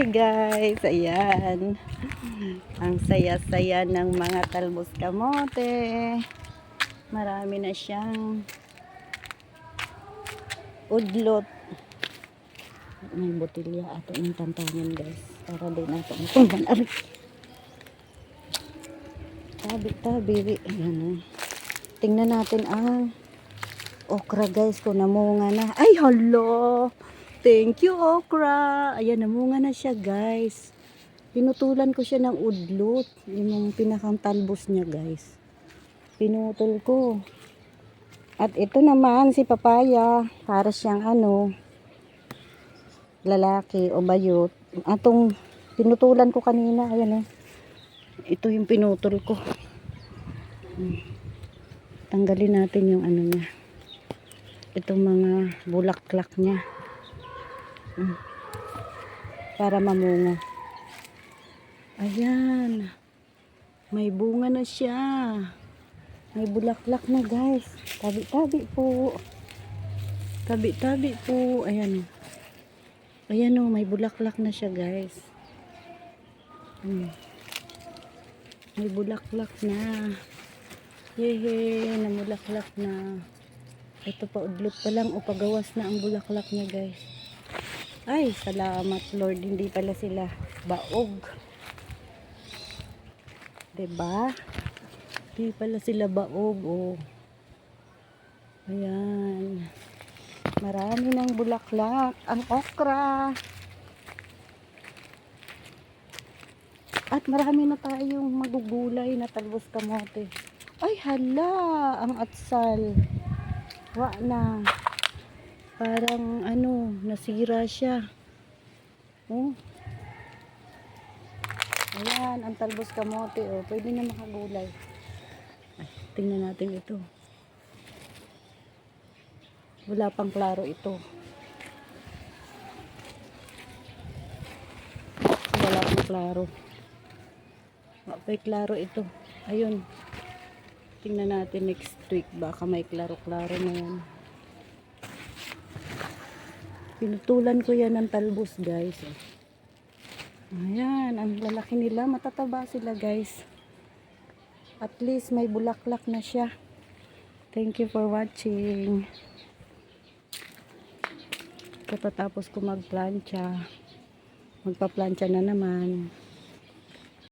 Hi guys, ayan. Ang saya-saya ng mga talbos kamote. Marami na siyang udlot. May botilya ato ng tantangin guys. Para din ato matumban. Ari. Tabi-tabi. Ayan na. Tingnan natin ang okra guys kung namunga na. Ay, hello! Thank you, okra. Ayan, namunga na siya, guys. Pinutulan ko siya ng udlot. Yun yung pinakang talbos niya, guys. Pinutol ko. At ito naman, si papaya. Para siyang ano, lalaki o bayot. Atong pinutulan ko kanina. Ayan, oh. Ito yung pinutol ko. Tanggalin natin yung ano niya. Itong mga bulaklak niya. Para mamunga. Ayan. May bunga na siya. May bulaklak na guys. Tabi-tabi po. Tabi-tabi po. Ayan. Ayan o, may bulaklak na siya guys. Mm. May bulaklak na. Yehey, namulaklak na. Ito pa, udlot pa lang o pagawas na ang bulaklak niya guys. Ay, salamat Lord. Hindi pala sila baog. ba? Hindi pala sila baog. Oh. Ayan. Marami ng bulaklak. Ang okra. At marami na tayong magugulay na talbos kamote. Ay, hala. Ang atsal. Wa na parang ano, nasira siya. Oh. Ayan, ang talbos kamote, oh. Pwede na makagulay. Ay, tingnan natin ito. Wala pang klaro ito. Wala pang klaro. Wala pa'y klaro ito. Ayun. Tingnan natin next week. Baka may klaro-klaro na yan. Pinutulan ko yan ng talbos guys. Ayan, ang lalaki nila. Matataba sila guys. At least may bulaklak na siya. Thank you for watching. Katatapos ko magplancha. Magpa-plancha na naman.